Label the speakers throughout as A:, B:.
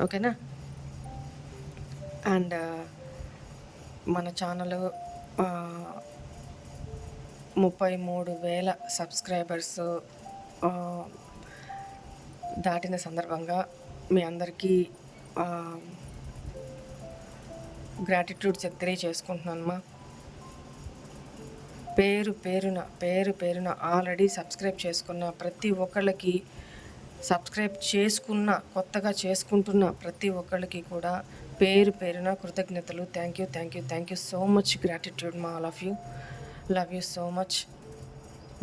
A: ఓకేనా? అండ్ మన ఛానల్ ముప్పై మూడు వేల సబ్స్క్రైబర్స్ దాటిన సందర్భంగా మీ అందరికీ గ్రాటిట్యూడ్ తెలియజేసుకుంటున్నానమ్మా పేరు పేరున పేరు పేరున ఆల్రెడీ సబ్స్క్రైబ్ చేసుకున్న ప్రతి ఒక్కళ్ళకి సబ్స్క్రైబ్ చేసుకున్న కొత్తగా చేసుకుంటున్న ప్రతి ఒక్కరికి కూడా పేరు పేరున కృతజ్ఞతలు. Thank you thank you thank you so much gratitude మా all of you love you so much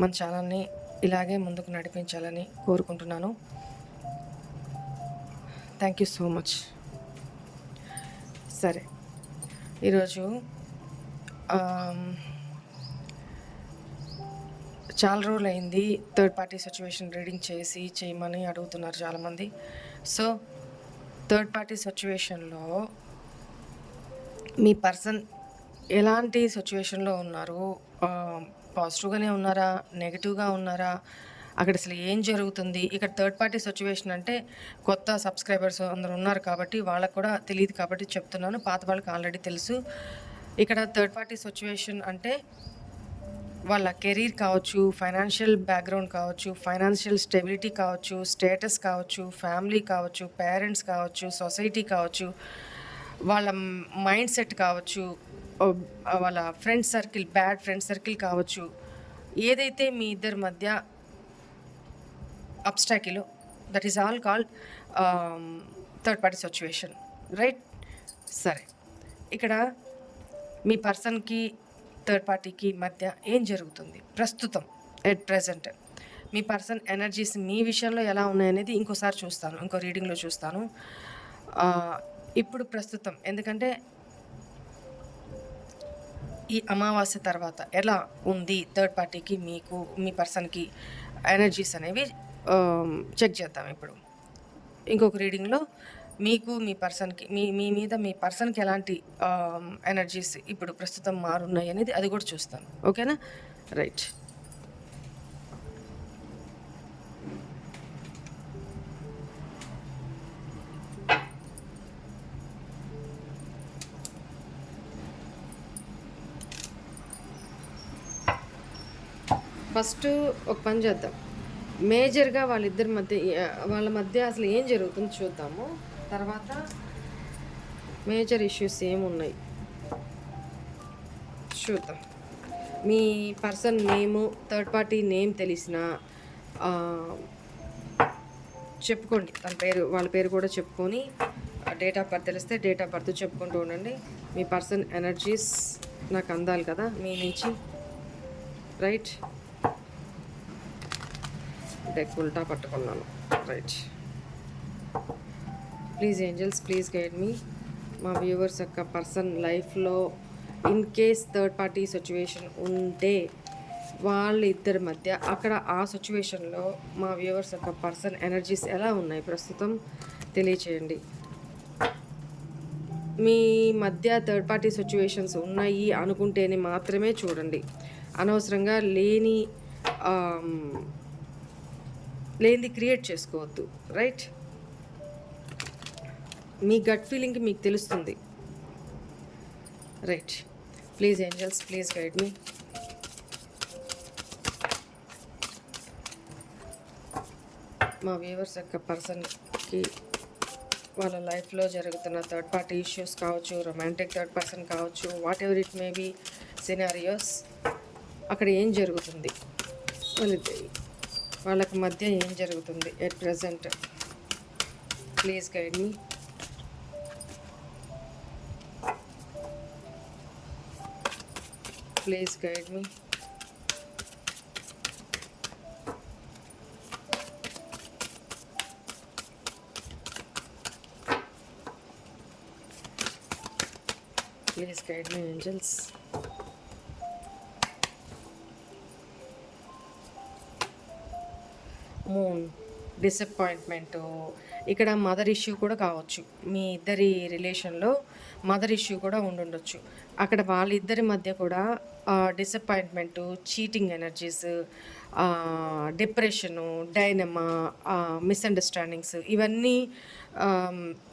A: మన ఛానల్ని ఇలాగే ముందుకు నడిపించాలని కోరుకుంటున్నాను. థ్యాంక్ యూ సో మచ్ సరే. ఈరోజు చాలా రోజులు అయింది థర్డ్ పార్టీ సిచ్యువేషన్ రీడింగ్ చేసి చేయమని అడుగుతున్నారు చాలామంది. సో థర్డ్ పార్టీ సిచ్యువేషన్లో మీ పర్సన్ ఎలాంటి సిచ్యువేషన్లో ఉన్నారు? పాజిటివ్గానే ఉన్నారా? నెగిటివ్గా ఉన్నారా? అక్కడ అసలు ఏం జరుగుతుంది? ఇక్కడ థర్డ్ పార్టీ సిచ్యువేషన్ అంటే కొత్త సబ్స్క్రైబర్స్ అందరు ఉన్నారు కాబట్టి వాళ్ళకు కూడా తెలియదు కాబట్టి చెప్తున్నాను. పాత వాళ్ళకి ఆల్రెడీ తెలుసు. ఇక్కడ థర్డ్ పార్టీ సిచ్యువేషన్ అంటే వాళ్ళ కెరీర్ కావచ్చు ఫైనాన్షియల్ బ్యాక్గ్రౌండ్ కావచ్చు ఫైనాన్షియల్ స్టెబిలిటీ కావచ్చు స్టేటస్ కావచ్చు ఫ్యామిలీ కావచ్చు పేరెంట్స్ కావచ్చు సొసైటీ కావచ్చు వాళ్ళ మైండ్ సెట్ కావచ్చు వాళ్ళ friend circle bad friend circle కావచ్చు ఏదైతే మీ ఇద్దరి మధ్య అబ్స్టాకిలో that is all called third party situation right సరే. ఇక్కడ మీ పర్సన్కి థర్డ్ పార్టీకి మధ్య ఏం జరుగుతుంది? ప్రస్తుతం ఎట్ ప్రజెంట్ మీ పర్సన్ ఎనర్జీస్ మీ విషయంలో ఎలా ఉన్నాయనేది ఇంకోసారి చూస్తాను ఇంకో రీడింగ్లో చూస్తాను. ఇప్పుడు ప్రస్తుతం ఎందుకంటే ఈ అమావాస్య తర్వాత ఎలా ఉంది థర్డ్ పార్టీకి మీకు మీ పర్సన్కి ఎనర్జీస్ అనేవి చెక్ చేద్దాం ఇప్పుడు. ఇంకొక రీడింగ్లో మీకు మీ పర్సన్కి మీ మీ మీద మీ పర్సన్కి ఎలాంటి ఎనర్జీస్ ఇప్పుడు ప్రస్తుతం మారున్నాయి అనేది అది కూడా చూస్తాను. ఓకేనా? రైట్. ఫస్ట్ ఒక పని చేద్దాం. మేజర్గా వాళ్ళిద్దరి మధ్య వాళ్ళ మధ్య అసలు ఏం జరుగుతుందో చూద్దాము. తర్వాత మేజర్ ఇష్యూస్ ఏమున్నాయి? చూద్దాం. మీ person name third party name తెలిసిన చెప్పుకోండి. తన పేరు వాళ్ళ పేరు కూడా చెప్పుకొని డేట్ ఆఫ్ బర్త్ తెలిస్తే డేట్ ఆఫ్ బర్త్ చెప్పుకుంటూ ఉండండి. మీ పర్సన్ ఎనర్జీస్ నాకు అందాలి కదా మీ నుంచి. రైట్? డెక్ ఉల్టా పట్టుకున్నాను. Right. Please angels please guide me. మా వ్యూవర్స్ యొక్క పర్సన్ లైఫ్లో in case third party situation ఉంటే వాళ్ళ ఇద్దరి మధ్య అక్కడ ఆ సిచ్యువేషన్లో మా వ్యూవర్స్ యొక్క పర్సన్ ఎనర్జీస్ ఎలా ఉన్నాయి ప్రస్తుతం తెలియచేయండి. మీ మధ్య థర్డ్ పార్టీ సిచ్యువేషన్స్ ఉన్నాయి అనుకుంటేనే మాత్రమే చూడండి. అనవసరంగా లేని లేనిది క్రియేట్ చేసుకోవద్దు. రైట్? మీ గట్ ఫీలింగ్ మీకు తెలుస్తుంది. Right please angels please guide me మా వ్యూవర్స్ యొక్క పర్సన్కి వాళ్ళ లైఫ్లో జరుగుతున్న థర్డ్ పార్టీ ఇష్యూస్ కావచ్చు రొమాంటిక్ థర్డ్ పర్సన్ కావచ్చు whatever it may be scenarios అక్కడ ఏం జరుగుతుంది? వాళ్ళిద్దరి వాళ్ళకి మధ్య ఏం జరుగుతుంది? At present please guide me please guide me please guide me angels moon disappointment ఇక్కడ మదర్ ఇష్యూ కూడా కావచ్చు మీ ఇద్దరి రిలేషన్లో మదర్ ఇష్యూ కూడా ఉండుండొచ్చు. అక్కడ వాళ్ళిద్దరి మధ్య కూడా డిసప్పాయింట్మెంటు చీటింగ్ ఎనర్జీస్ డిప్రెషను డైనమా మిస్అండర్స్టాండింగ్స్ ఇవన్నీ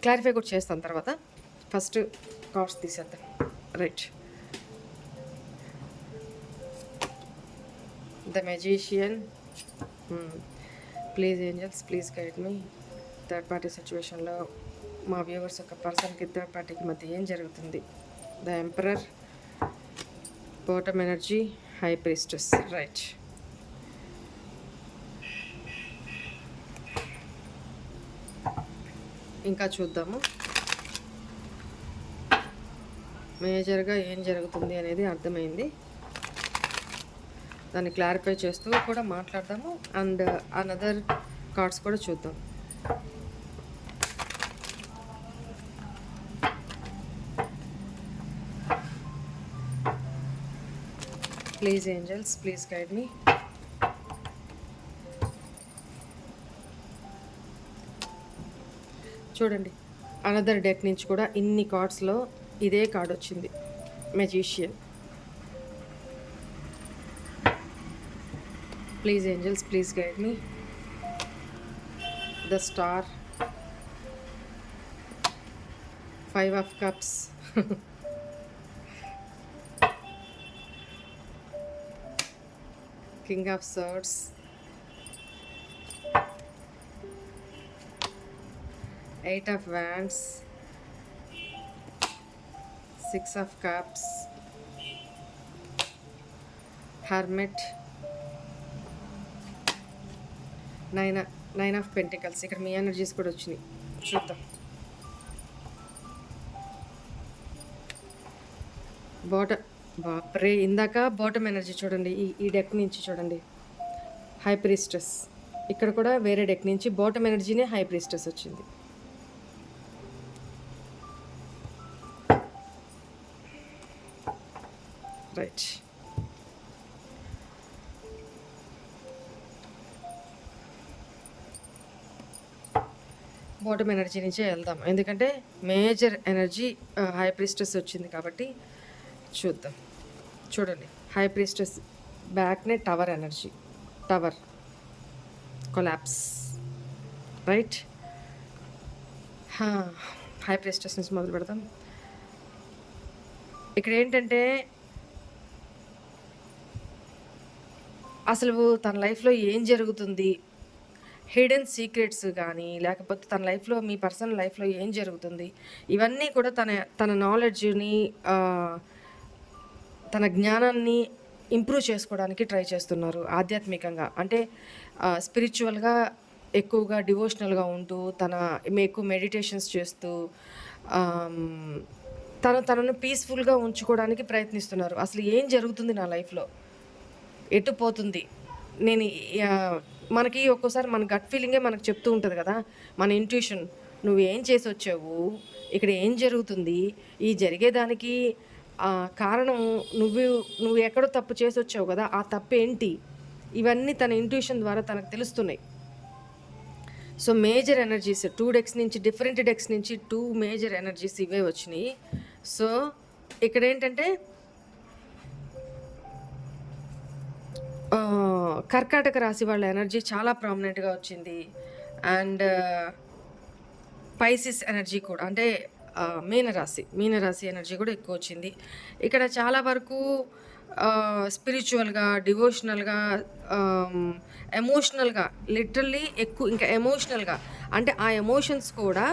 A: క్లారిఫై కూడా చేస్తాను తర్వాత. ఫస్ట్ కార్డ్స్ తీసేద్దాం. Right the magician please angels please guide me third party సిచ్యువేషన్లో మా వ్యూవర్స్ ఒక పర్సన్కి థర్డ్ పార్టీకి మధ్య ఏం జరుగుతుంది? The emperor bottom energy high priestess. Right. ఇంకా చూద్దాము. మేజర్గా ఏం జరుగుతుంది అనేది అర్థమైంది. దాన్ని క్లారిఫై చేస్తూ కూడా మాట్లాడదాము. అండ్ అనదర్ కార్డ్స్ కూడా చూద్దాం. Please angels please guide me చూడండి అనదర్ డెక్ నుంచి కూడా ఇన్ని కార్డ్స్లో ఇదే కార్డ్ వచ్చింది. Magician please angels please guide me the star five of cups king of swords eight of wands six of cups hermit nine nine of pentacles ఇక్కడ మీ energies కూడా వచ్చినాయి. చూద్దాం. బాటమ్ బాప్రే ఇందాక బాటమ్ ఎనర్జీ చూడండి ఈ ఈ డెక్ నుంచి చూడండి. హై ప్రిస్టస్ ఇక్కడ కూడా వేరే డెక్ నుంచి బాటమ్ ఎనర్జీనే హై ప్రిస్టస్ వచ్చింది. రైట్ బాటమ్ ఎనర్జీ నుంచే వెళ్దాం. ఎందుకంటే మేజర్ ఎనర్జీ హై ప్రిస్టస్ వచ్చింది కాబట్టి చూద్దాం. చూడండి. High priestess బ్యాక్నే tower energy tower collapse right high priestess నుంచి మొదలు పెడదాం. ఇక్కడ ఏంటంటే అసలు తన లైఫ్లో ఏం జరుగుతుంది? హిడెన్ సీక్రెట్స్ కానీ లేకపోతే తన లైఫ్లో మీ పర్సనల్ లైఫ్లో ఏం జరుగుతుంది? ఇవన్నీ కూడా తన తన నాలెడ్జ్ని తన జ్ఞానాన్ని ఇంప్రూవ్ చేసుకోవడానికి ట్రై చేస్తున్నారు ఆధ్యాత్మికంగా. అంటే స్పిరిచువల్గా ఎక్కువగా డివోషనల్గా ఉంటూ తన ఎక్కువ మెడిటేషన్స్ చేస్తూ తను తనను పీస్ఫుల్గా ఉంచుకోవడానికి ప్రయత్నిస్తున్నారు. అసలు ఏం జరుగుతుంది నా లైఫ్లో? ఎటు పోతుంది? నేను మనకి ఒక్కోసారి మన గట్ ఫీలింగే మనకు చెప్తూ ఉంటుంది కదా మన ఇంట్యూషన్. నువ్వు ఏం చేసి వచ్చావు ఇక్కడ ఏం జరుగుతుంది? ఈ జరిగేదానికి కారణం నువ్వు నువ్వు ఎక్కడో తప్పు చేసి వచ్చావు కదా ఆ తప్పు ఏంటి ఇవన్నీ తన ఇంట్యూషన్ ద్వారా తనకు తెలుస్తున్నాయి. So major energies two decks నుంచి డిఫరెంట్ డెక్స్ నుంచి టూ మేజర్ ఎనర్జీస్ ఇవే వచ్చినాయి. సో ఇక్కడ ఏంటంటే కర్కాటక రాశి వాళ్ళ ఎనర్జీ చాలా ప్రామినెంట్గా వచ్చింది. అండ్ పైసిస్ ఎనర్జీ కూడా అంటే మీనరాశి. మీనరాశి ఎనర్జీ కూడా ఎక్కువ వచ్చింది ఇక్కడ చాలా వరకు స్పిరిచువల్గా డివోషనల్గా ఎమోషనల్గా లిటరల్లీ ఎక్కువ ఇంకా ఎమోషనల్గా అంటే ఆ ఎమోషన్స్ కూడా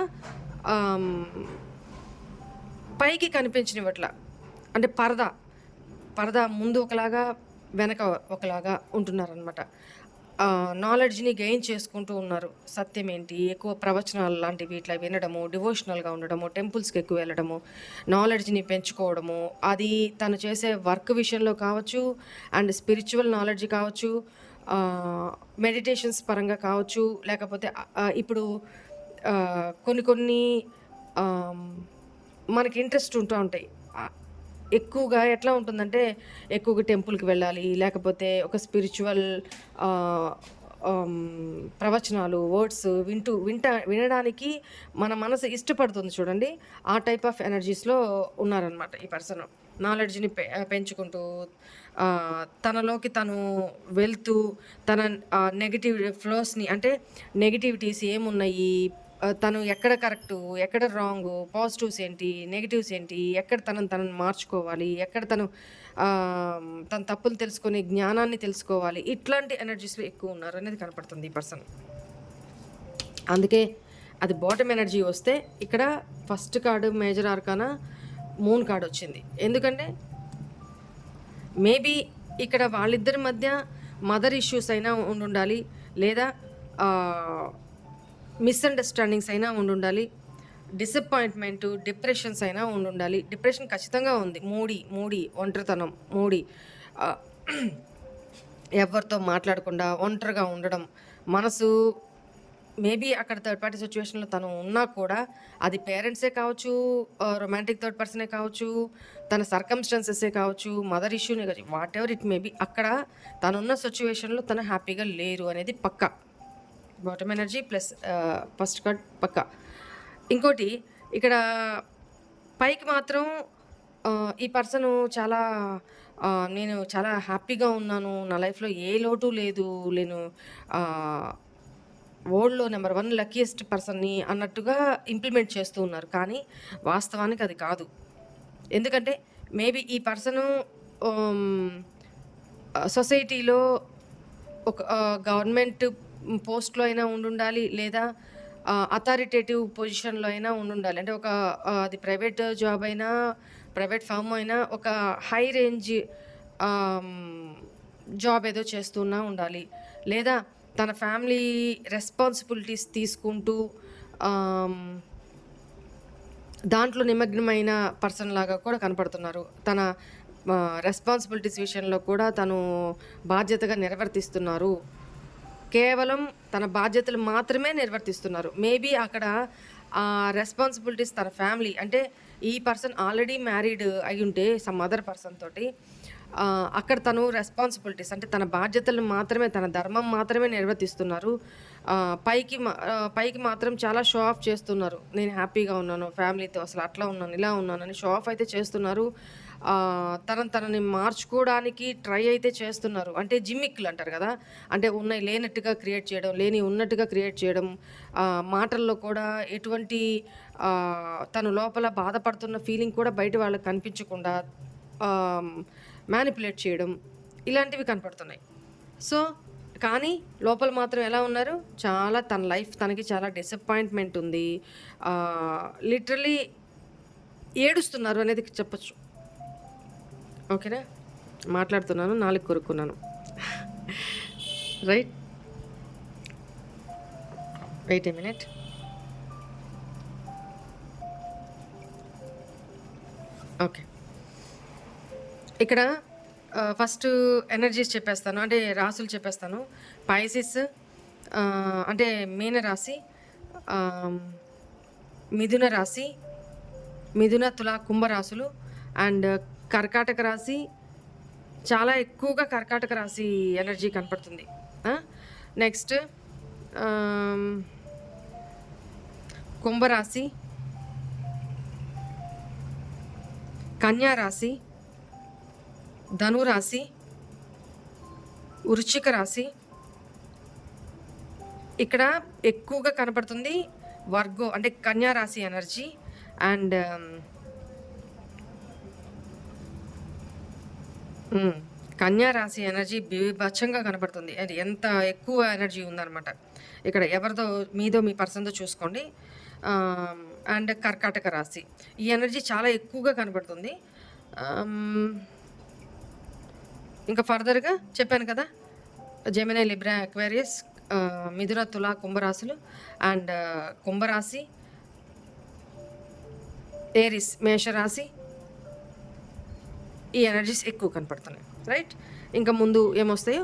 A: పైకి కనిపించినవట్ల. అంటే పరద. పరద ముందు ఒకలాగా వెనక ఒకలాగా ఉంటున్నారనమాట నాలెడ్జ్ని గెయిన్ చేసుకుంటూ ఉన్నారు. సత్యం ఏంటి? ఎక్కువ ప్రవచనాలు లాంటివి ఇట్లా వినడము డివోషనల్గా ఉండడము టెంపుల్స్కి ఎక్కువ వెళ్ళడము నాలెడ్జ్ని పెంచుకోవడము అది తను చేసే వర్క్ విషయంలో కావచ్చు అండ్ స్పిరిచువల్ నాలెడ్జ్ కావచ్చు మెడిటేషన్స్ పరంగా కావచ్చు లేకపోతే ఇప్పుడు కొన్ని కొన్ని మనకి ఇంట్రెస్ట్ ఉంటూ ఉంటాయి. ఎక్కువగా ఎట్లా ఉంటుందంటే ఎక్కువగా టెంపుల్కి వెళ్ళాలి లేకపోతే ఒక స్పిరిచువల్ ప్రవచనాలు వర్డ్స్ వింటూ వింట వినడానికి మన మనసు ఇష్టపడుతుంది చూడండి. ఆ టైప్ ఆఫ్ ఎనర్జీస్లో ఉన్నారనమాట ఈ పర్సన్. నాలెడ్జ్ని పె పెంచుకుంటూ తనలోకి తను వెళ్తూ తన నెగిటివ్ ఫ్లోస్ని అంటే నెగిటివిటీస్ ఏమున్నాయి తను ఎక్కడ కరెక్టు ఎక్కడ రాంగ్ పాజిటివ్స్ ఏంటి నెగిటివ్స్ ఏంటి ఎక్కడ తనను తనను మార్చుకోవాలి ఎక్కడ తను తన తప్పులు తెలుసుకొని జ్ఞానాన్ని తెలుసుకోవాలి ఇట్లాంటి ఎనర్జీస్లో ఎక్కువ ఉన్నారు అనేది కనపడుతుంది ఈ పర్సన్ అందుకే అది బాటమ్ ఎనర్జీ వస్తే ఇక్కడ first card major arcana moon card వచ్చింది. ఎందుకంటే మేబీ ఇక్కడ వాళ్ళిద్దరి మధ్య మదర్ ఇష్యూస్ అయినా ఉండాలి లేదా మిస్అండర్స్టాండింగ్స్ అయినా ఉండాలి డిసప్పాయింట్మెంట్ డిప్రెషన్స్ అయినా ఉండాలి డిప్రెషన్ ఖచ్చితంగా ఉంది. మూడి మూడి ఒంటరితనం మూడి. ఎవరితో మాట్లాడకుండా ఒంటరిగా ఉండడం. మనసు మేబీ అక్కడ థర్డ్ పార్టీ సిచ్యువేషన్లో తను ఉన్నా కూడా అది పేరెంట్సే కావచ్చు రొమాంటిక్ థర్డ్ పర్సనే కావచ్చు తన సర్కమ్స్టాన్సెసే కావచ్చు మదర్ ఇష్యూనే కావచ్చు వాట్ ఎవర్ ఇట్ మేబీ అక్కడ తనున్న సిచ్యువేషన్లో తను హ్యాపీగా లేరు అనేది పక్కా. Bottom energy plus first card పక్క. ఇంకోటి ఇక్కడ పైకి మాత్రం uh, ఈ పర్సన్ చాలా uh, నేను చాలా హ్యాపీగా ఉన్నాను. నా లైఫ్లో ఏ లోటు లేదు. నేను uh, వరల్డ్లో నెంబర్ వన్ లక్కీయెస్ట్ పర్సన్ని అన్నట్టుగా ఇంప్లిమెంట్ చేస్తూ ఉన్నారు. కానీ వాస్తవానికి అది కాదు. ఎందుకంటే మేబీ ఈ పర్సను um, సొసైటీలో ఒక గవర్నమెంట్ పోస్ట్లో అయినా ఉండుండాలి లేదా అథారిటేటివ్ పొజిషన్లో అయినా ఉండాలి అంటే ఒక అది ప్రైవేట్ జాబ్ అయినా ప్రైవేట్ ఫామ్ అయినా ఒక హై రేంజ్ జాబ్ ఏదో చేస్తున్నా ఉండాలి. లేదా తన ఫ్యామిలీ రెస్పాన్సిబిలిటీస్ తీసుకుంటూ దాంట్లో నిమగ్నమైన పర్సన్ లాగా కూడా కనపడుతున్నారు. తన రెస్పాన్సిబిలిటీస్ విషయంలో కూడా తను బాధ్యతగా నిర్వర్తిస్తున్నారు. కేవలం తన బాధ్యతలు మాత్రమే నిర్వర్తిస్తున్నారు. మేబీ అక్కడ రెస్పాన్సిబిలిటీస్ తన ఫ్యామిలీ అంటే ఈ పర్సన్ ఆల్రెడీ మ్యారీడ్ అయి ఉంటే సమ్ అదర్ పర్సన్ తోటి అక్కడ తను రెస్పాన్సిబిలిటీస్ అంటే తన బాధ్యతలు మాత్రమే తన ధర్మం మాత్రమే నిర్వర్తిస్తున్నారు. పైకి మా- పైకి మాత్రం చాలా షో ఆఫ్ చేస్తున్నారు. నేను హ్యాపీగా ఉన్నాను ఫ్యామిలీతో అసలు అట్లా ఉన్నాను ఇలా ఉన్నానని షో ఆఫ్ అయితే చేస్తున్నారు. తనని తనని మార్చుకోవడానికి ట్రై అయితే చేస్తున్నారు. అంటే జిమ్మిక్లు అంటారు కదా? అంటే ఉన్నాయి లేనట్టుగా క్రియేట్ చేయడం లేని ఉన్నట్టుగా క్రియేట్ చేయడం మాటల్లో కూడా ఎటువంటి తను లోపల బాధపడుతున్న ఫీలింగ్ కూడా బయట వాళ్ళకి కనిపించకుండా మ్యానిపులేట్ చేయడం ఇలాంటివి కనపడుతున్నాయి. సో కానీ లోపల మాత్రం ఎలా ఉన్నారు? చాలా తన లైఫ్ తనకి చాలా డిసప్పాయింట్మెంట్ ఉంది. లిటరలీ ఏడుస్తున్నారు అనేది చెప్పొచ్చు. ఓకేనా? మాట్లాడుతున్నాను నాలుగు కొరుక్కున్నాను. Right. Wait a minute okay. ఇక్కడ ఫస్ట్ ఎనర్జీస్ చెప్పేస్తాను అంటే రాసులు చెప్పేస్తాను. పైసిస్ అంటే మీన రాశి మిథున రాశి మిథున తుల కుంభ రాశులు అండ్ కర్కాటక రాశి చాలా ఎక్కువగా కర్కాటక రాశి ఎనర్జీ కనపడుతుంది. నెక్స్ట్ కుంభరాశి కన్యా రాశి ధనురాశి వృశ్చిక రాశి. ఇక్కడ ఎక్కువగా కనపడుతుంది వర్గో అంటే కన్యారాశి ఎనర్జీ. అండ్ కన్యా రాశి ఎనర్జీ బీభత్సంగా కనపడుతుంది. అది ఎంత ఎక్కువ ఎనర్జీ ఉందన్నమాట. ఇక్కడ ఎవరిదో మీదో మీ పర్సన్తో చూసుకోండి. అండ్ కర్కాటక రాశి. ఈ ఎనర్జీ చాలా ఎక్కువగా కనపడుతుంది. ఇంకా ఫర్దర్గా చెప్పాను కదా జెమినై లిబ్రా అక్వేరియస్ మిథున తుల కుంభరాశులు అండ్ కుంభరాశి ఏరిస్ మేషరాశి ఈ ఎనర్జీస్ ఎక్కువ కనపడుతున్నాయి రైట్ ఇంకా ముందు ఏమొస్తాయో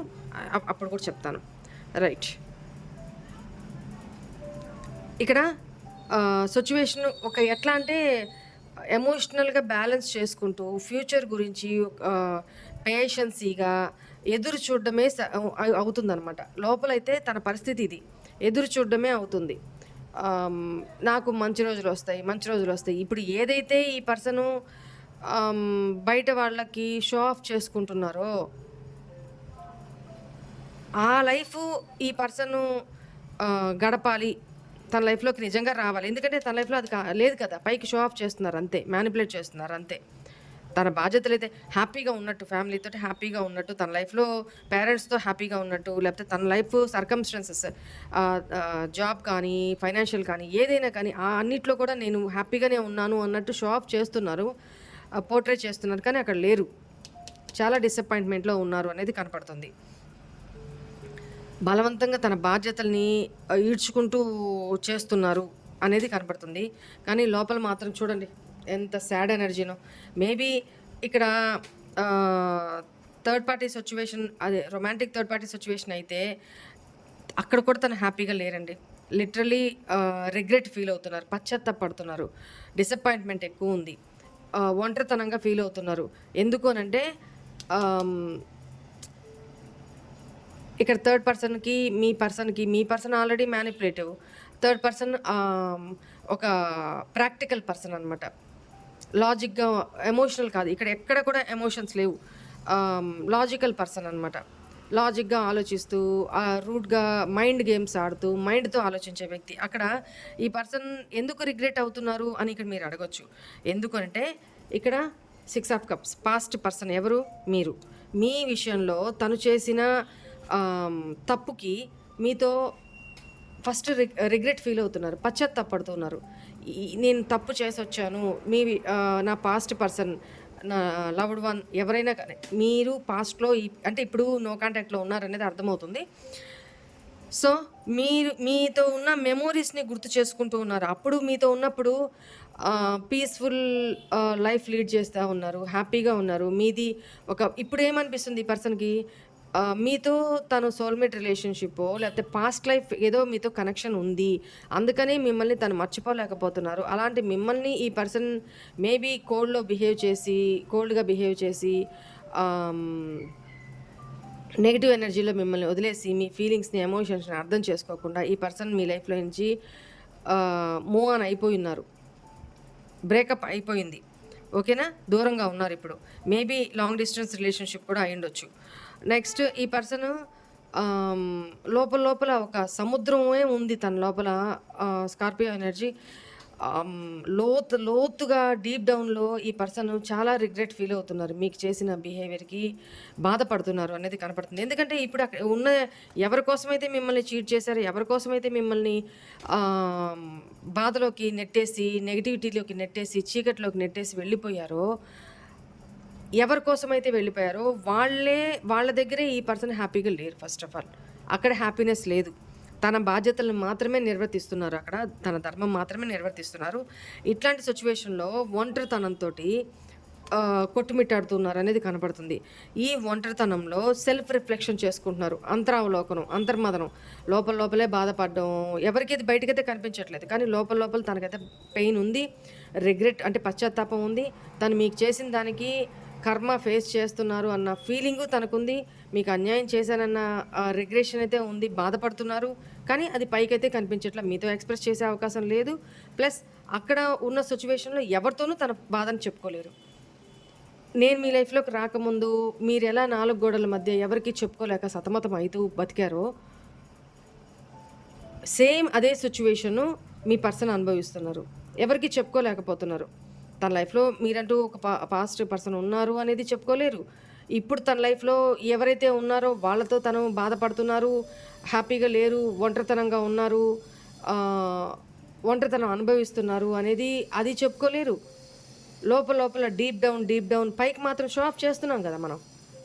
A: అప్పుడు కూడా చెప్తాను రైట్ ఇక్కడ సిచ్యువేషన్ ఒక ఎట్లా అంటే ఎమోషనల్గా బ్యాలెన్స్ చేసుకుంటూ ఫ్యూచర్ గురించి పేషెన్సీగా ఎదురు చూడడమే స- అవుతుందన్నమాట. లోపలైతే తన పరిస్థితి ఇది ఎదురు చూడడమే అవుతుంది. నాకు మంచి రోజులు వస్తాయి మంచి రోజులు వస్తాయి. ఇప్పుడు ఏదైతే ఈ పర్సను బయట వాళ్ళకి షో ఆఫ్ చేసుకుంటున్నారో? ఆ లైఫ్ ఈ పర్సన్ గడపాలి. తన లైఫ్లోకి నిజంగా రావాలి. ఎందుకంటే తన లైఫ్లో అది లేదు కదా. పైకి షో ఆఫ్ చేస్తున్నారు అంతే. మ్యానిపులేట్ చేస్తున్నారు అంతే. తన బాధ్యతలు అయితే హ్యాపీగా ఉన్నట్టు ఫ్యామిలీతో హ్యాపీగా ఉన్నట్టు తన లైఫ్లో పేరెంట్స్తో హ్యాపీగా ఉన్నట్టు లేకపోతే తన లైఫ్ సర్కమ్స్టాన్సెస్ జాబ్ కానీ ఫైనాన్షియల్ కానీ ఏదైనా కానీ ఆ అన్నిట్లో కూడా నేను హ్యాపీగానే ఉన్నాను అన్నట్టు షో ఆఫ్ చేస్తున్నారు. పోర్ట్రేట్ చేస్తున్నారు కానీ అక్కడ లేరు. చాలా డిసప్పాయింట్మెంట్లో ఉన్నారు అనేది కనపడుతుంది. బలవంతంగా తన బాధ్యతల్ని ఈడ్చుకుంటూ చేస్తున్నారు అనేది కనపడుతుంది. కానీ లోపల మాత్రం చూడండి ఎంత సాడ్ ఎనర్జీనో. మేబీ ఇక్కడ థర్డ్ పార్టీ సిచ్యువేషన్ అదే రొమాంటిక్ థర్డ్ పార్టీ సిచ్యువేషన్ అయితే అక్కడ కూడా తను హ్యాపీగా లేరండి. లిటరలీ రిగ్రెట్ ఫీల్ అవుతున్నారు పశ్చాత్తాపడుతున్నారు. డిసప్పాయింట్మెంట్ ఎక్కువ ఉంది. ఒంటరితనంగా ఫీల్ అవుతున్నారు. ఎందుకు అనంటే ఇక్కడ థర్డ్ పర్సన్కి మీ పర్సన్కి మీ person already manipulative third person ఒక ప్రాక్టికల్ పర్సన్ అనమాట లాజిక్గా ఎమోషనల్ కాదు. ఇక్కడ ఎక్కడ కూడా ఎమోషన్స్ లేవు. లాజికల్ పర్సన్ అనమాట లాజిక్గా ఆలోచిస్తూ రూట్గా మైండ్ గేమ్స్ ఆడుతూ మైండ్తో ఆలోచించే వ్యక్తి. అక్కడ ఈ పర్సన్ ఎందుకు రిగ్రెట్ అవుతున్నారు అని ఇక్కడ మీరు అడగొచ్చు. ఎందుకంటే ఇక్కడ six of cups past person ఎవరు? మీరు. మీ విషయంలో తను చేసిన తప్పుకి మీతో ఫస్ట్ రిగ్రెట్ ఫీల్ అవుతున్నారు పశ్చాత్తాపడుతున్నారు. నేను తప్పు చేసి వచ్చాను మీ నా పాస్ట్ పర్సన్ నా లవ్డ్ వన్ ఎవరైనా కానీ మీరు పాస్ట్లో అంటే ఇప్పుడు నో కాంటాక్ట్లో ఉన్నారనేది అర్థమవుతుంది. సో మీరు మీతో ఉన్న మెమోరీస్ని గుర్తు చేసుకుంటూ ఉన్నారు. అప్పుడు మీతో ఉన్నప్పుడు పీస్ఫుల్ లైఫ్ లీడ్ చేస్తూ ఉన్నారు. హ్యాపీగా ఉన్నారు. మీది ఒక ఇప్పుడు ఏమనిపిస్తుంది ఈ పర్సన్కి మీతో తను సోల్మేట్ రిలేషన్షిప్ లేకపోతే పాస్ట్ లైఫ్ ఏదో మీతో కనెక్షన్ ఉంది అందుకనే మిమ్మల్ని తను మర్చిపోలేకపోతున్నారు. అలాంటి మిమ్మల్ని ఈ పర్సన్ మేబీ కోల్డ్లో బిహేవ్ చేసి కోల్డ్గా బిహేవ్ చేసి నెగిటివ్ ఎనర్జీలో మిమ్మల్ని వదిలేసి మీ ఫీలింగ్స్ని ఎమోషన్స్ని అర్థం చేసుకోకుండా ఈ పర్సన్ మీ లైఫ్లో నుంచి మూవ్ ఆన్ అయిపోయి ఉన్నారు. బ్రేకప్ అయిపోయింది. ఓకేనా? దూరంగా ఉన్నారు ఇప్పుడు. మేబీ లాంగ్ డిస్టెన్స్ రిలేషన్షిప్ కూడా అయ్యుండొచ్చు. ఉండొచ్చు నెక్స్ట్ ఈ పర్సన్ um, లోపల లోపల ఒక సముద్రమే ఉంది తన లోపల స్కార్పియో ఎనర్జీ um, లోతు లోతుగా డీప్ డౌన్లో ఈ పర్సన్ చాలా రిగ్రెట్ ఫీల్ అవుతున్నారు. మీకు చేసిన బిహేవియర్కి బాధపడుతున్నారు అనేది కనపడుతుంది. ఎందుకంటే ఇప్పుడు అక్కడ ఉన్న ఎవరి కోసమైతే మిమ్మల్ని చీట్ చేశారో ఎవరి కోసమైతే మిమ్మల్ని um, బాధలోకి నెట్టేసి నెగిటివిటీలోకి నెట్టేసి చీకటిలోకి నెట్టేసి వెళ్ళిపోయారో ఎవరి కోసమైతే వెళ్ళిపోయారో వాళ్ళే వాళ్ళ దగ్గరే ఈ పర్సన్ హ్యాపీగా లేరు ఫస్ట్ ఆఫ్ ఆల్ అక్కడ హ్యాపీనెస్ లేదు. తన బాధ్యతలను మాత్రమే నిర్వర్తిస్తున్నారు అక్కడ. తన ధర్మం మాత్రమే నిర్వర్తిస్తున్నారు. ఇట్లాంటి సిచ్యువేషన్లో ఒంటరితనంతో కొట్టుమిట్టాడుతున్నారు అనేది కనపడుతుంది. ఈ ఒంటరితనంలో సెల్ఫ్ రిఫ్లెక్షన్ చేసుకుంటున్నారు. అంతరావలోకనం అంతర్మదనం. లోపల లోపలే బాధపడడం. ఎవరికైతే బయటకైతే కనిపించట్లేదు. కానీ లోపల లోపల తనకైతే పెయిన్ ఉంది. రిగ్రెట్ అంటే పశ్చాత్తాపం ఉంది. తను మీకు చేసిన దానికి కర్మ ఫేస్ చేస్తున్నారు అన్న ఫీలింగు తనకుంది. మీకు అన్యాయం చేశానన్న రిగ్రెషన్ అయితే ఉంది బాధపడుతున్నారు. కానీ అది పైకైతే కనిపించట్లా. మీతో ఎక్స్ప్రెస్ చేసే అవకాశం లేదు. ప్లస్ అక్కడ ఉన్న సిచ్యువేషన్లో ఎవరితోనూ తన బాధను చెప్పుకోలేరు. నేను మీ లైఫ్లోకి రాకముందు మీరు ఎలా నాలుగు గోడల మధ్య ఎవరికి చెప్పుకోలేక సతమతం అవుతూ బతికారో సేమ్ అదే సిచ్యువేషను మీ పర్సన్ అనుభవిస్తున్నారు. ఎవరికి చెప్పుకోలేకపోతున్నారు. తన లైఫ్లో మీరంటూ ఒక పా పాస్ట్ పర్సన్ ఉన్నారు అనేది చెప్పుకోలేరు. ఇప్పుడు తన లైఫ్లో ఎవరైతే ఉన్నారో వాళ్ళతో తను బాధపడుతున్నారు హ్యాపీగా లేరు ఒంటరితనంగా ఉన్నారు ఒంటరితనం అనుభవిస్తున్నారు అనేది అది చెప్పుకోలేరు. లోపల లోపల డీప్ డౌన్ డీప్ డౌన్ పైకి మాత్రం షో ఆఫ్ చేస్తున్నాం కదా మనం.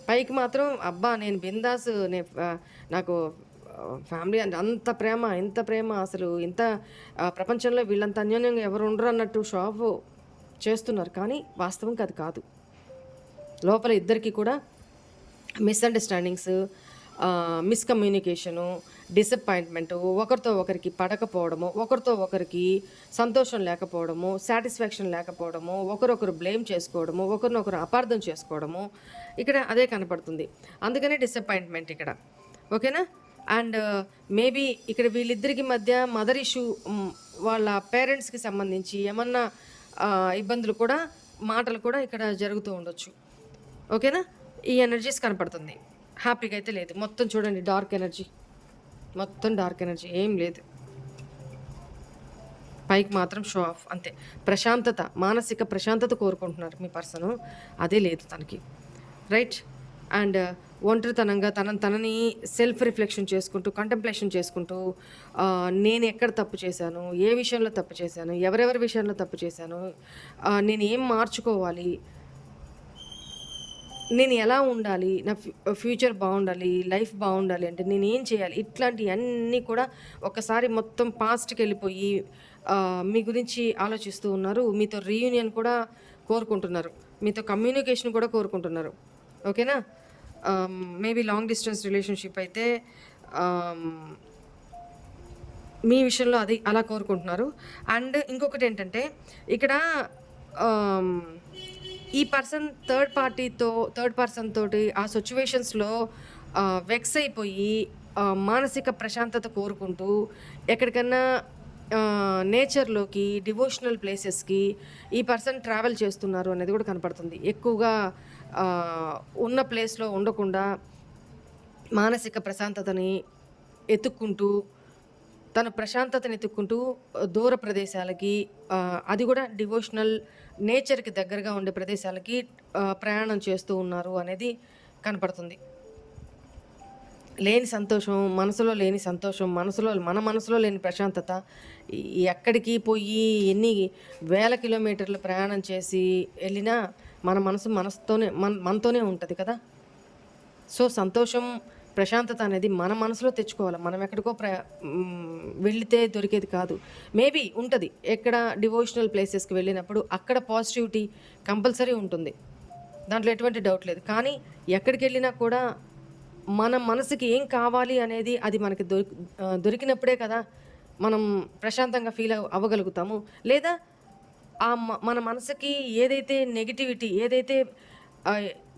A: పైకి మాత్రం అబ్బా నేను బిందాస్ నేను నాకు ఫ్యామిలీ అంటే అంత ప్రేమ ఎంత ప్రేమ అసలు ఇంత ప్రపంచంలో వీళ్ళంత అన్యోన్యంగా ఎవరు ఉండరు అన్నట్టు షో ఆఫ్ చేస్తున్నారు కానీ వాస్తవం అది కాదు. లోపల ఇద్దరికి కూడా మిస్అండర్స్టాండింగ్స్ మిస్కమ్యూనికేషను డిసప్పాయింట్మెంటు ఒకరితో ఒకరికి పడకపోవడము ఒకరితో ఒకరికి సంతోషం లేకపోవడము సాటిస్ఫాక్షన్ లేకపోవడము ఒకరొకరు బ్లేమ్ చేసుకోవడము ఒకరినొకరు అపార్థం చేసుకోవడము ఇక్కడ అదే కనపడుతుంది. అందుకనే డిసప్పాయింట్మెంట్ ఇక్కడ. ఓకేనా? అండ్ మేబీ ఇక్కడ వీళ్ళిద్దరికి మధ్య మదర్ ఇష్యూ వాళ్ళ పేరెంట్స్కి సంబంధించి ఏమన్నా ఇబ్బందులు కూడా మాటలు కూడా ఇక్కడ జరుగుతూ ఉండొచ్చు. ఓకేనా? ఈ ఎనర్జీస్ కనపడుతుంది. హ్యాపీగా అయితే లేదు. మొత్తం చూడండి డార్క్ ఎనర్జీ. మొత్తం డార్క్ ఎనర్జీ. ఏం లేదు. పైకి మాత్రం షో ఆఫ్. అంతే. ప్రశాంతత మానసిక ప్రశాంతత కోరుకుంటున్నారు మీ పర్సన్. అదే లేదు తనకి. రైట్? అండ్ ఒంటరితనంగా తన తనని సెల్ఫ్ రిఫ్లెక్షన్ చేసుకుంటూ కంటెంప్లేషన్ చేసుకుంటూ నేను ఎక్కడ తప్పు చేశాను? ఏ విషయంలో తప్పు చేశాను? ఎవరెవరి విషయంలో తప్పు చేశాను? నేను ఏం మార్చుకోవాలి? నేను ఎలా ఉండాలి? నా ఫ్యూచర్ బాగుండాలి? లైఫ్ బాగుండాలి అంటే నేను ఏం చేయాలి? ఇట్లాంటివన్నీ కూడా ఒకసారి మొత్తం పాస్ట్కి వెళ్ళిపోయి మీ గురించి ఆలోచిస్తూ ఉన్నారు. మీతో రీయూనియన్ కూడా కోరుకుంటున్నారు. మీతో కమ్యూనికేషన్ కూడా కోరుకుంటున్నారు. ఓకేనా? మేబీ లాంగ్ డిస్టెన్స్ రిలేషన్షిప్ అయితే um, మీ విషయంలో అది అలా కోరుకుంటున్నారు. అండ్ ఇంకొకటి ఏంటంటే ఇక్కడ um, ఈ పర్సన్ థర్డ్ పార్టీతో థర్డ్ పర్సన్ తోటి ఆ సిచ్యువేషన్స్లో వెక్స్ uh, అయిపోయి uh, మానసిక ప్రశాంతత కోరుకుంటూ ఎక్కడికన్నా నేచర్లోకి డివోషనల్ ప్లేసెస్కి ఈ పర్సన్ ట్రావెల్ చేస్తున్నారు అనేది కూడా కనపడుతుంది. ఎక్కువగా ఉన్న ప్లేస్లో ఉండకుండా మానసిక ప్రశాంతతని ఎత్తుక్కుంటూ తన ప్రశాంతతని ఎత్తుక్కుంటూ దూర ప్రదేశాలకి అది కూడా డివోషనల్ నేచర్కి దగ్గరగా ఉండే ప్రదేశాలకి ప్రయాణం చేస్తూ ఉన్నారు అనేది కనపడుతుంది. లేని సంతోషం మనసులో లేని సంతోషం మనసులో మన మనసులో లేని ప్రశాంతత ఎక్కడికి పోయి ఎన్ని వేల కిలోమీటర్లు ప్రయాణం చేసి వెళ్ళినా మన మనసు మనసుతోనే మన మనతోనే ఉంటుంది కదా? సో సంతోషం ప్రశాంతత అనేది మన మనసులో తెచ్చుకోవాలి. మనం ఎక్కడికో ప్ర వెళితే దొరికేది కాదు. మేబీ ఉంటుంది. ఎక్కడ డివోషనల్ ప్లేసెస్కి వెళ్ళినప్పుడు అక్కడ పాజిటివిటీ కంపల్సరీ ఉంటుంది. దాంట్లో ఎటువంటి డౌట్ లేదు. కానీ ఎక్కడికి వెళ్ళినా కూడా మన మనసుకి ఏం కావాలి అనేది అది మనకి దొరికి దొరికినప్పుడే కదా మనం ప్రశాంతంగా ఫీల్ అవ్వగలుగుతాము. లేదా ఆ మన మనసుకి ఏదైతే నెగిటివిటీ ఏదైతే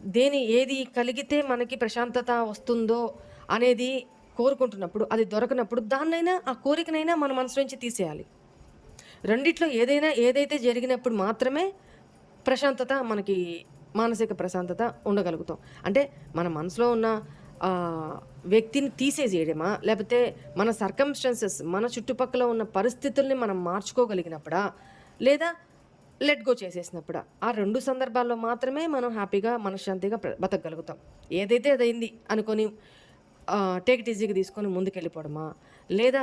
A: దేని ఏది కలిగితే మనకి ప్రశాంతత వస్తుందో అనేది కోరుకుంటున్నప్పుడు అది దొరకనప్పుడు దాన్నైనా ఆ కోరికనైనా మన మనసు నుంచి తీసేయాలి. రెండిట్లో ఏదైనా ఏదైతే జరిగినప్పుడు మాత్రమే ప్రశాంతత మనకి మానసిక ప్రశాంతత ఉండగలుగుతాం. అంటే మన మనసులో ఉన్న వ్యక్తిని తీసేసేయడమా? లేకపోతే మన సర్కమ్స్టాన్సెస్ మన చుట్టుపక్కల ఉన్న పరిస్థితుల్ని మనం మార్చుకోగలిగినప్పుడా? లేదా లెట్ గో చేసేసినప్పుడా? ఆ రెండు సందర్భాల్లో మాత్రమే మనం హ్యాపీగా మనశ్శాంతిగా బతకగలుగుతాం. ఏదైతే అదైంది అనుకొని టేక్ ఇట్ ఈజీగా తీసుకొని ముందుకెళ్ళిపోవడమా? లేదా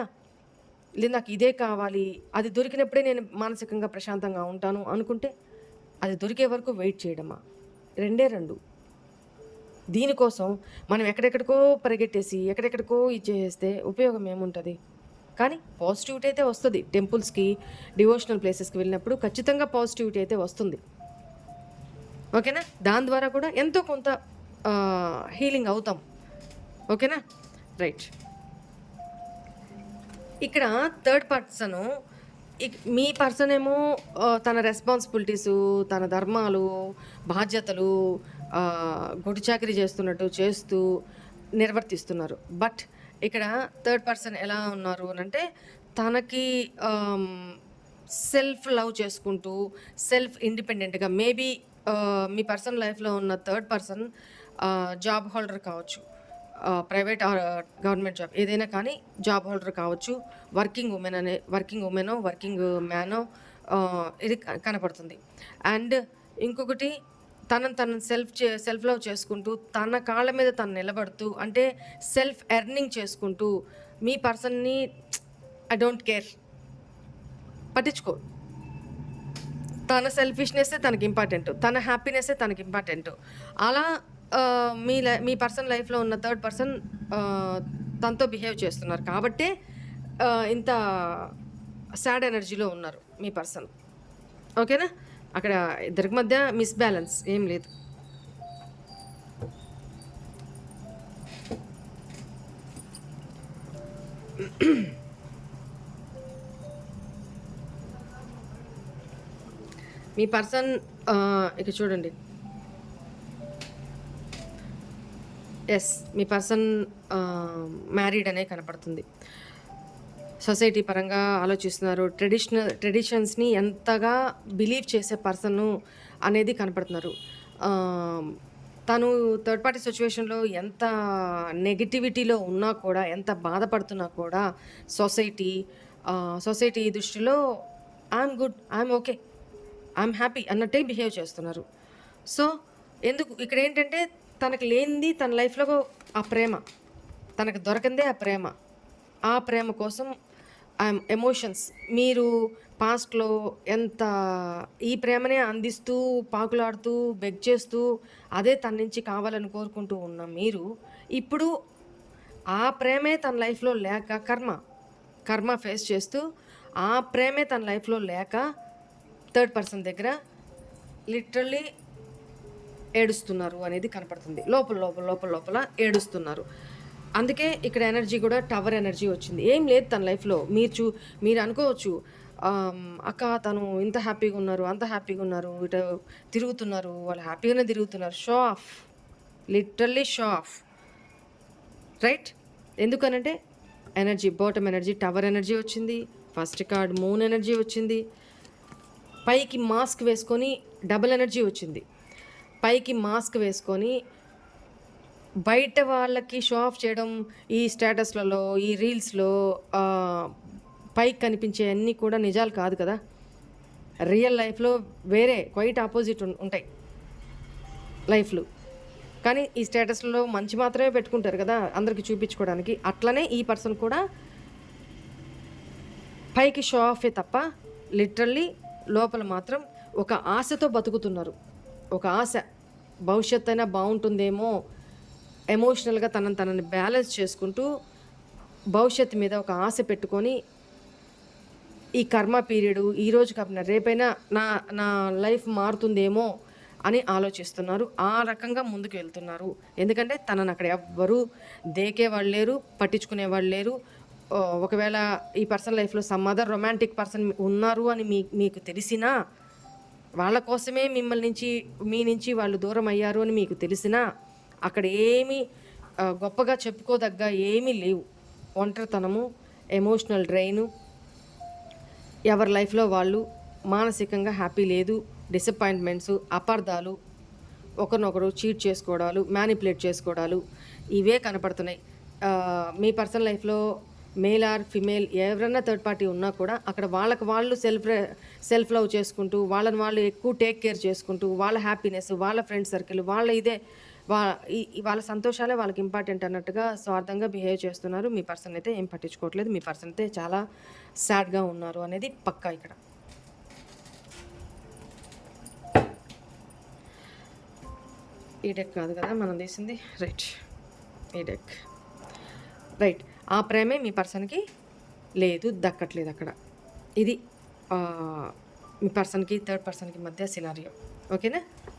A: లేదు నాకు ఇదే కావాలి అది దొరికినప్పుడే నేను మానసికంగా ప్రశాంతంగా ఉంటాను అనుకుంటే అది దొరికే వరకు వెయిట్ చేయడమా? రెండే రెండు. దీనికోసం మనం ఎక్కడెక్కడికో పరిగెట్టేసి ఎక్కడెక్కడికో ఇచ్చేస్తే ఉపయోగం ఏముంటుంది? కానీ పాజిటివిటీ అయితే వస్తుంది. టెంపుల్స్కి డివోషనల్ ప్లేసెస్కి వెళ్ళినప్పుడు ఖచ్చితంగా పాజిటివిటీ అయితే వస్తుంది. ఓకేనా? దాని ద్వారా కూడా ఎంతో కొంత హీలింగ్ అవుతాం. ఓకేనా? రైట్ ఇక్కడ థర్డ్ పర్సన్ మీ పర్సన్ ఏమో తన రెస్పాన్సిబిలిటీసు తన ధర్మాలు బాధ్యతలు గుడి చాకరీ చేస్తున్నట్టు చేస్తూ నిర్వర్తిస్తున్నారు. బట్ ఇక్కడ థర్డ్ పర్సన్ ఎలా ఉన్నారు అని అంటే తనకి సెల్ఫ్ లవ్ చేసుకుంటూ సెల్ఫ్ ఇండిపెండెంట్గా మేబీ మీ పర్సన్ లైఫ్లో ఉన్న థర్డ్ పర్సన్ జాబ్ హోల్డర్ కావచ్చు. ప్రైవేట్ ఆర్ గవర్నమెంట్ జాబ్ ఏదైనా కానీ జాబ్ హోల్డర్ కావచ్చు. వర్కింగ్ ఉమెన్ అనే వర్కింగ్ ఉమెనో వర్కింగ్ మ్యానో ఇది కనపడుతుంది. అండ్ ఇంకొకటి తనను తను సెల్ఫ్ చే సెల్ఫ్ లవ్ చేసుకుంటూ తన కాళ్ళ మీద తను నిలబడుతూ అంటే సెల్ఫ్ ఎర్నింగ్ చేసుకుంటూ మీ పర్సన్ని ఐ డోంట్ కేర్ పట్టించుకో. తన సెల్ఫిష్నెస్సే తనకి ఇంపార్టెంట్ తన హ్యాపీనెస్సే తనకి ఇంపార్టెంట్ అలా మీ లై మీ పర్సన్ లైఫ్లో ఉన్న థర్డ్ పర్సన్ తనతో బిహేవ్ చేస్తున్నారు. కాబట్టే ఇంత సాడ్ ఎనర్జీలో ఉన్నారు మీ పర్సన్ ఓకేనా? అక్కడ ఇద్దరికి మధ్య మిస్బ్యాలెన్స్ ఏం లేదు. మీ పర్సన్ ఇక చూడండి. ఎస్ మీ పర్సన్ మ్యారీడ్ అనే కనపడుతుంది. సొసైటీ పరంగా ఆలోచిస్తున్నారు. ట్రెడిషనల్ ట్రెడిషన్స్ని ఎంతగా బిలీవ్ చేసే పర్సన్ అనేది కనపడుతున్నారు. తను థర్డ్ పార్టీ సిచ్యువేషన్లో ఎంత నెగిటివిటీలో ఉన్నా కూడా ఎంత బాధపడుతున్నా కూడా సొసైటీ సొసైటీ దృష్టిలో I'm good I'm okay I'm happy అన్నట్టే బిహేవ్ చేస్తున్నారు. సో ఎందుకు ఇక్కడ ఏంటంటే తనకు లేనిది తన లైఫ్లో ఆ ప్రేమ. తనకు దొరకందే ఆ ప్రేమ. ఆ ప్రేమ కోసం ఎమోషన్స్ మీరు పాస్ట్లో ఎంత ఈ ప్రేమనే అందిస్తూ పాకులాడుతూ బెగ్ చేస్తూ అదే తన నుంచి కావాలని కోరుకుంటూ ఉన్న మీరు ఇప్పుడు ఆ ప్రేమే తన లైఫ్లో లేక కర్మ కర్మ ఫేస్ చేస్తూ ఆ ప్రేమే తన లైఫ్లో లేక థర్డ్ పర్సన్ దగ్గర లిటరల్లీ ఏడుస్తున్నారు అనేది కనపడుతుంది. లోపల లోపల లోపల లోపల ఏడుస్తున్నారు. అందుకే ఇక్కడ ఎనర్జీ కూడా టవర్ ఎనర్జీ వచ్చింది. ఏం లేదు తన లైఫ్లో మీరు చూ మీరు అనుకోవచ్చు అక్క తను ఇంత హ్యాపీగా ఉన్నారు అంత హ్యాపీగా ఉన్నారు ఇటు తిరుగుతున్నారు వాళ్ళు హ్యాపీగానే తిరుగుతున్నారు. Show off literally show off right ఎందుకనంటే energy bottom energy tower energy వచ్చింది. ఫస్ట్ కార్డ్ మూన్ ఎనర్జీ వచ్చింది. పైకి మాస్క్ వేసుకొని డబుల్ ఎనర్జీ వచ్చింది. పైకి మాస్క్ వేసుకొని బయట వాళ్ళకి షో ఆఫ్ చేయడం ఈ స్టేటస్లలో ఈ రీల్స్లో పైకి కనిపించే అన్నీ కూడా నిజాలు కాదు కదా. రియల్ లైఫ్లో వేరే క్వైట్ ఆపోజిట్ ఉంటాయి. లైఫ్లు కానీ ఈ స్టేటస్లలో మంచి మాత్రమే పెట్టుకుంటారు కదా అందరికి చూపించుకోవడానికి. అట్లనే ఈ పర్సన్ కూడా పైకి షో ఆఫే తప్ప లిటరల్లీ లోపల మాత్రం ఒక ఆశతో బతుకుతున్నారు. ఒక ఆశ. భవిష్యత్ అయినా బాగుంటుందేమో ఎమోషనల్గా తనని తనని బ్యాలెన్స్ చేసుకుంటూ భవిష్యత్తు మీద ఒక ఆశ పెట్టుకొని ఈ కర్మ పీరియడ్ ఈ రోజు కాకుండా రేపైనా నా నా లైఫ్ మారుతుందేమో అని ఆలోచిస్తున్నారు. ఆ రకంగా ముందుకు వెళ్తున్నారు. ఎందుకంటే తనని అక్కడ ఎవ్వరు దేకే వాళ్ళు లేరు పట్టించుకునే వాళ్ళు లేరు. ఒకవేళ ఈ పర్సన్ లైఫ్లో సమ్ అదర్ రొమాంటిక్ పర్సన్ ఉన్నారు అని మీ మీకు తెలిసినా వాళ్ళ కోసమే మిమ్మల్ని నుంచి మీ నుంచి వాళ్ళు దూరం అయ్యారు అని మీకు తెలిసినా అక్కడ ఏమీ గొప్పగా చెప్పుకోదగ్గ ఏమీ లేవు. ఒంటరితనము ఎమోషనల్ డ్రైను. ఎవరి లైఫ్లో వాళ్ళు మానసికంగా హ్యాపీ లేదు డిసప్పాయింట్మెంట్స్ అపార్థాలు ఒకరినొకరు చీట్ చేసుకోవడాలు మ్యానిపులేట్ చేసుకోవడాలు ఇవే కనపడుతున్నాయి. మీ పర్సనల్ లైఫ్లో మేల్ ఆర్ ఫిమేల్ ఎవరైనా థర్డ్ పార్టీ ఉన్నా కూడా అక్కడ వాళ్ళకి వాళ్ళు సెల్ఫ్ సెల్ఫ్ లవ్ చేసుకుంటూ వాళ్ళని వాళ్ళు ఎక్కువ టేక్ కేర్ చేసుకుంటూ వాళ్ళ హ్యాపీనెస్ వాళ్ళ ఫ్రెండ్ సర్కిల్ వాళ్ళ ఇదే వా ఈ- వాళ్ళ సంతోషాలే వాళ్ళకి ఇంపార్టెంట్ అన్నట్టుగా స్వార్థంగా బిహేవ్ చేస్తున్నారు. మీ పర్సన్ అయితే ఏం పట్టించుకోవట్లేదు. మీ పర్సన్ అయితే చాలా సాడ్గా ఉన్నారు అనేది పక్కా ఇక్కడ. ఈ డెక్ కాదు కదా మనం తీసింది? రైట్ ఈ డెక్ రైట్ ఆ ప్రేమే మీ పర్సన్కి లేదు దక్కట్లేదు అక్కడ. ఇది మీ పర్సన్కి థర్డ్ పర్సన్కి మధ్య సినారియో ఓకేనా